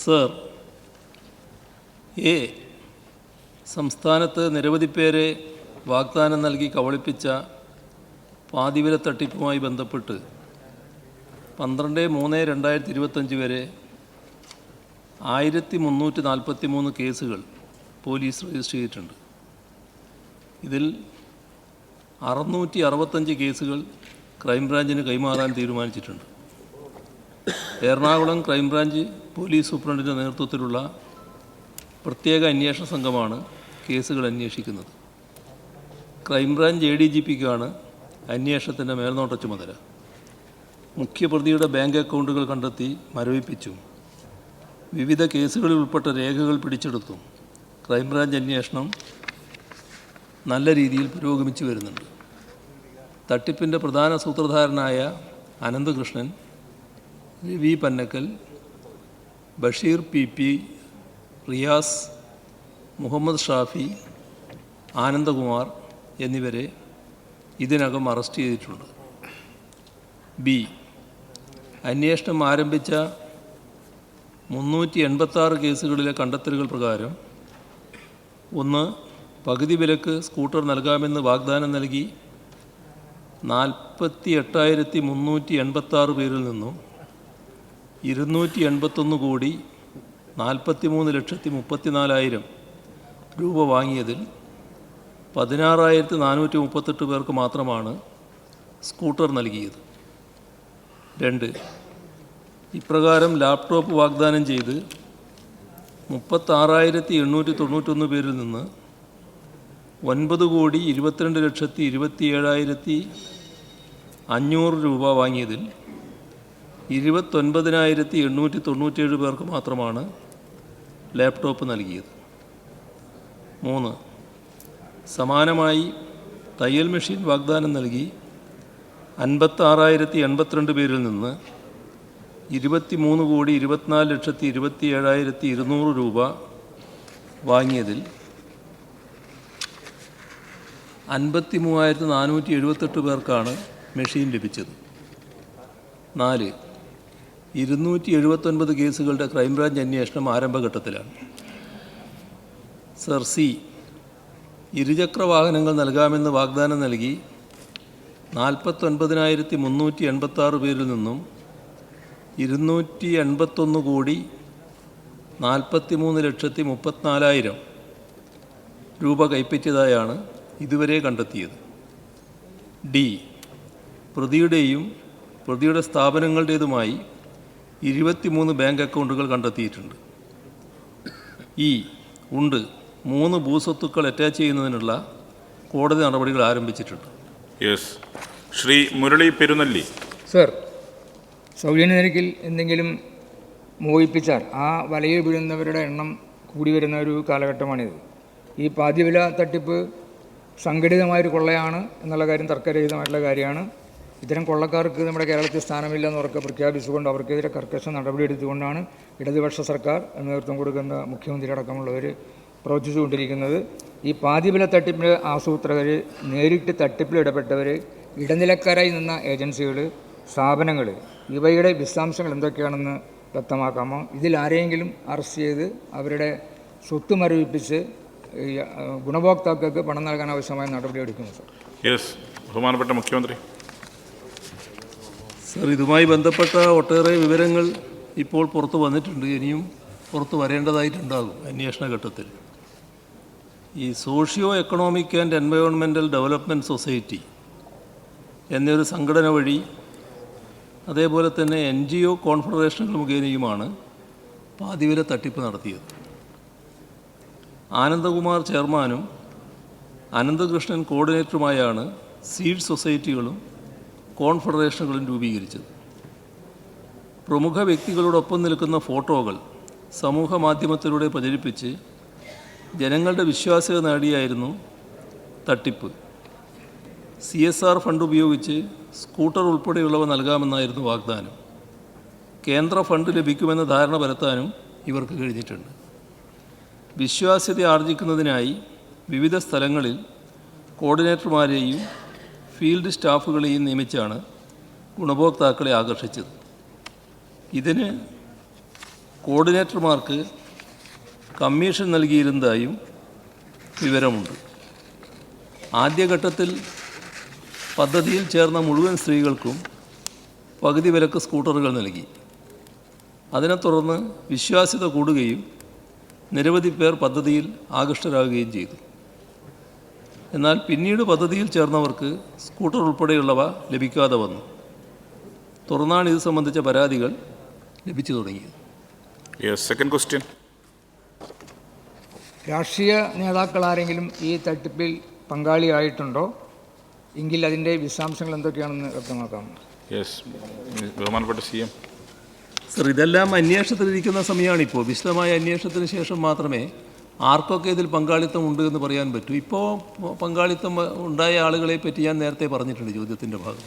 Sir A സംസ്ഥാനത്ത് നിരവധി പേരെ വാഗ്ദാനം നൽകി കവളിപ്പിച്ച പാതിവില തട്ടിപ്പുമായി ബന്ധപ്പെട്ട് പന്ത്രണ്ട് മൂന്ന് രണ്ടായിരത്തി ഇരുപത്തഞ്ച് വരെ ആയിരത്തി മുന്നൂറ്റി നാൽപ്പത്തി മൂന്ന് കേസുകൾ പോലീസ് രജിസ്റ്റർ ചെയ്തിട്ടുണ്ട്. ഇതിൽ അറുന്നൂറ്റി അറുപത്തഞ്ച് കേസുകൾ ക്രൈംബ്രാഞ്ചിന് കൈമാറാൻ തീരുമാനിച്ചിട്ടുണ്ട്. എറണാകുളം ക്രൈംബ്രാഞ്ച് പോലീസ് സൂപ്രണ്ടിന്റെ നേതൃത്വത്തിലുള്ള പ്രത്യേക അന്വേഷണ സംഘമാണ് കേസുകൾ അന്വേഷിക്കുന്നത്. Crime branch A D G പിക്കാണ് അന്വേഷണത്തിന്റെ മേൽനോട്ട ചുമതല. മുഖ്യപ്രതിയുടെ ബാങ്ക് അക്കൗണ്ടുകൾ കണ്ടെത്തി മരവിപ്പിച്ചും വിവിധ കേസുകളിൽ ഉൾപ്പെട്ട രേഖകൾ പിടിച്ചെടുത്തും ക്രൈംബ്രാഞ്ച് അന്വേഷണം നല്ല രീതിയിൽ പുരോഗമിച്ചു വരുന്നുണ്ട്. തട്ടിപ്പിന്റെ പ്രധാന സൂത്രധാരനായ അനന്തകൃഷ്ണൻ രവി പന്നക്കൽ ബഷീർ പി പി റിയാസ് മുഹമ്മദ് ഷാഫി ആനന്ദകുമാർ എന്നിവരെ ഇതിനകം അറസ്റ്റ് ചെയ്തിട്ടുണ്ട്. ബി. അന്വേഷണം ആരംഭിച്ച മുന്നൂറ്റി എൺപത്താറ് കേസുകളിലെ കണ്ടെത്തലുകൾ പ്രകാരം ഒന്ന് പകുതി വിലക്ക് സ്കൂട്ടർ നൽകാമെന്ന് വാഗ്ദാനം നൽകി നാൽപ്പത്തി എട്ടായിരത്തി മുന്നൂറ്റി എൺപത്താറ് പേരിൽ നിന്നും ഇരുന്നൂറ്റി എൺപത്തൊന്ന് കോടി നാൽപ്പത്തി മൂന്ന് ലക്ഷത്തി മുപ്പത്തി നാലായിരം രൂപ വാങ്ങിയതിൽ പതിനാറായിരത്തി നാനൂറ്റി മുപ്പത്തെട്ട് പേർക്ക് മാത്രമാണ് സ്കൂട്ടർ നൽകിയത്. രണ്ട് ഇപ്രകാരം ലാപ്ടോപ്പ് വാഗ്ദാനം ചെയ്ത് മുപ്പത്താറായിരത്തി എണ്ണൂറ്റി തൊണ്ണൂറ്റൊന്ന് പേരിൽ നിന്ന് ഒൻപത് കോടി ഇരുപത്തിരണ്ട് ലക്ഷത്തി ഇരുപത്തി ഏഴായിരത്തി അഞ്ഞൂറ് രൂപ വാങ്ങിയതിൽ ഇരുപത്തൊൻപതിനായിരത്തി എണ്ണൂറ്റി തൊണ്ണൂറ്റേഴ് പേർക്ക് മാത്രമാണ് ലാപ്ടോപ്പ് നൽകിയത്. മൂന്ന് സമാനമായി തയ്യൽ മെഷീൻ വാഗ്ദാനം നൽകി അൻപത്താറായിരത്തി എൺപത്തിരണ്ട് പേരിൽ നിന്ന് ഇരുപത്തി മൂന്ന് കോടി ഇരുപത്തിനാല് ലക്ഷത്തി ഇരുപത്തി ഏഴായിരത്തി ഇരുന്നൂറ് രൂപ വാങ്ങിയതിൽ അൻപത്തി മൂവായിരത്തി നാനൂറ്റി എഴുപത്തെട്ട് പേർക്കാണ് മെഷീൻ ലഭിച്ചത്. നാല് ഇരുന്നൂറ്റി എഴുപത്തൊൻപത് കേസുകളുടെ ക്രൈംബ്രാഞ്ച് അന്വേഷണം ആരംഭഘട്ടത്തിലാണ്. സർ സി ഇരുചക്ര വാഹനങ്ങൾ നൽകാമെന്ന് വാഗ്ദാനം നൽകി നാൽപ്പത്തൊൻപതിനായിരത്തി മുന്നൂറ്റി എൺപത്താറ് പേരിൽ നിന്നും ഇരുന്നൂറ്റി എൺപത്തൊന്ന് കോടി നാൽപ്പത്തി മൂന്ന് ലക്ഷത്തി മുപ്പത്തിനാലായിരം രൂപ കൈപ്പറ്റിയതായാണ് ഇതുവരെ കണ്ടെത്തിയത്. ഡി പ്രതിയുടെയും പ്രതിയുടെ സ്ഥാപനങ്ങളുടേതുമായി ഇരുപത്തിമൂന്ന് ബാങ്ക് അക്കൗണ്ടുകൾ കണ്ടെത്തിയിട്ടുണ്ട്. ഈ ഉണ്ട് മൂന്ന് ഭൂസ്വത്തുക്കൾ അറ്റാച്ച് ചെയ്യുന്നതിനുള്ള കോടതി നടപടികൾ ആരംഭിച്ചിട്ടുണ്ട്. യെസ് ശ്രീ മുരളി പെരുന്നല്ലി. സർ സൗജന്യ നിരക്കിൽ എന്തെങ്കിലും മോഹിപ്പിച്ചാൽ ആ വലയിൽ വീഴുന്നവരുടെ എണ്ണം കൂടി വരുന്ന ഒരു കാലഘട്ടമാണിത്. ഈ പാതിവില തട്ടിപ്പ് സംഘടിതമായൊരു കൊള്ളയാണ് എന്നുള്ള കാര്യം തർക്കരഹിതമായിട്ടുള്ള കാര്യമാണ്. ഇത്തരം കൊള്ളക്കാർക്ക് നമ്മുടെ കേരളത്തിൽ സ്ഥാനമില്ലെന്ന് ഉറക്കെ പ്രഖ്യാപിച്ചുകൊണ്ട് അവർക്കെതിരെ കർക്കശ നടപടിയെടുത്തുകൊണ്ടാണ് ഇടതുപക്ഷ സർക്കാർ നേതൃത്വം കൊടുക്കുന്ന മുഖ്യമന്ത്രി അടക്കമുള്ളവർ പ്രവർത്തിച്ചുകൊണ്ടിരിക്കുന്നത് ഈ പാതിബല തട്ടിപ്പിൽ ആസൂത്രകർ നേരിട്ട് തട്ടിപ്പിൽ ഇടപെട്ടവർ ഇടനിലക്കാരായി നിന്ന ഏജൻസികൾ സ്ഥാപനങ്ങൾ ഇവയുടെ വിശദാംശങ്ങൾ എന്തൊക്കെയാണെന്ന് വ്യക്തമാക്കാമോ? ഇതിൽ ആരെയെങ്കിലും അറസ്റ്റ് ചെയ്ത് അവരുടെ സ്വത്ത് മരവിപ്പിച്ച് ഗുണഭോക്താക്കൾക്ക് പണം നൽകാൻ ആവശ്യമായ നടപടിയെടുക്കുന്നു സർ? യെസ് ബഹുമാനപ്പെട്ട മുഖ്യമന്ത്രി. സർ ഇതുമായി ബന്ധപ്പെട്ട ഒട്ടേറെ വിവരങ്ങൾ ഇപ്പോൾ പുറത്തു വന്നിട്ടുണ്ട്. ഇനിയും പുറത്തു വരേണ്ടതായിട്ടുണ്ടാകും അന്വേഷണ ഘട്ടത്തിൽ. ഈ സോഷ്യോ എക്കണോമിക് ആൻഡ് എൻവയോൺമെന്റൽ ഡെവലപ്മെന്റ് സൊസൈറ്റി എന്നൊരു സംഘടന വഴി അതേപോലെ തന്നെ എൻ ജി ഒ കോൺഫെഡറേഷനുകൾ മുഖേനയുമാണ് പാതിവില തട്ടിപ്പ് നടത്തിയത്. ആനന്ദകുമാർ ചെയർമാനും അനന്തകൃഷ്ണൻ കോർഡിനേറ്ററുമായാണ് സീഡ് സൊസൈറ്റികളും കോൺഫെഡറേഷനുകളും രൂപീകരിച്ചത്. പ്രമുഖ വ്യക്തികളോടൊപ്പം നിൽക്കുന്ന ഫോട്ടോകൾ സമൂഹ മാധ്യമത്തിലൂടെ പ്രചരിപ്പിച്ച് ജനങ്ങളുടെ വിശ്വാസ്യത നേടിയായിരുന്നു തട്ടിപ്പ്. സി എസ് ആർ ഫണ്ട് ഉപയോഗിച്ച് സ്കൂട്ടർ ഉൾപ്പെടെയുള്ളവ നൽകാമെന്നായിരുന്നു വാഗ്ദാനം. കേന്ദ്ര ഫണ്ട് ലഭിക്കുമെന്ന ധാരണ പരത്താനും ഇവർക്ക് കഴിഞ്ഞിട്ടുണ്ട്. വിശ്വാസ്യത ആർജിക്കുന്നതിനായി വിവിധ സ്ഥലങ്ങളിൽ കോർഡിനേറ്റർമാരെയും ഫീൽഡ് സ്റ്റാഫുകളെയും നിയമിച്ചാണ് ഗുണഭോക്താക്കളെ ആകർഷിച്ചത്. ഇതിന് കോർഡിനേറ്റർമാർക്ക് കമ്മീഷൻ നൽകിയിരുന്നതായും വിവരമുണ്ട്. ആദ്യഘട്ടത്തിൽ പദ്ധതിയിൽ ചേർന്ന മുഴുവൻ സ്ത്രീകൾക്കും പകുതി വിലക്ക് സ്കൂട്ടറുകൾ നൽകി. അതിനെ തുടർന്ന് വിശ്വാസ്യത കൂടുകയും നിരവധി പേർ പദ്ധതിയിൽ ആകൃഷ്ടരാകുകയും ചെയ്തു. എന്നാൽ പിന്നീട് പദ്ധതിയിൽ ചേർന്നവർക്ക് സ്കൂട്ടർ ഉൾപ്പെടെയുള്ളവ ലഭിക്കാതെ വന്നു. തുറന്നാണ് ഇത് സംബന്ധിച്ച പരാതികൾ ലഭിച്ചു തുടങ്ങിയത്. യെസ് സെക്കൻഡ് ക്വസ്റ്റ്യൻ രാഷ്ട്രീയ നേതാക്കൾ ആരെങ്കിലും ഈ തട്ടിപ്പിൽ പങ്കാളിയായിട്ടുണ്ടോ? എങ്കിൽ അതിന്റെ വിശദാംശങ്ങൾ എന്തൊക്കെയാണെന്ന് വ്യക്തമാക്കാം. യെസ് ബഹുമാനപ്പെട്ട സി എം. സർ ഇതെല്ലാം അന്വേഷണത്തിലിരിക്കുന്ന സമയമാണിപ്പോൾ. വിശദമായ അന്വേഷണത്തിന് ശേഷം മാത്രമേ ആർക്കൊക്കെ ഇതിൽ പങ്കാളിത്തം ഉണ്ട് എന്ന് പറയാൻ പറ്റും? ഇപ്പോൾ പങ്കാളിത്തം ഉണ്ടായ ആളുകളെ പറ്റി ഞാൻ നേരത്തെ പറഞ്ഞിട്ടുണ്ട് ചോദ്യത്തിന്റെ ഭാഗം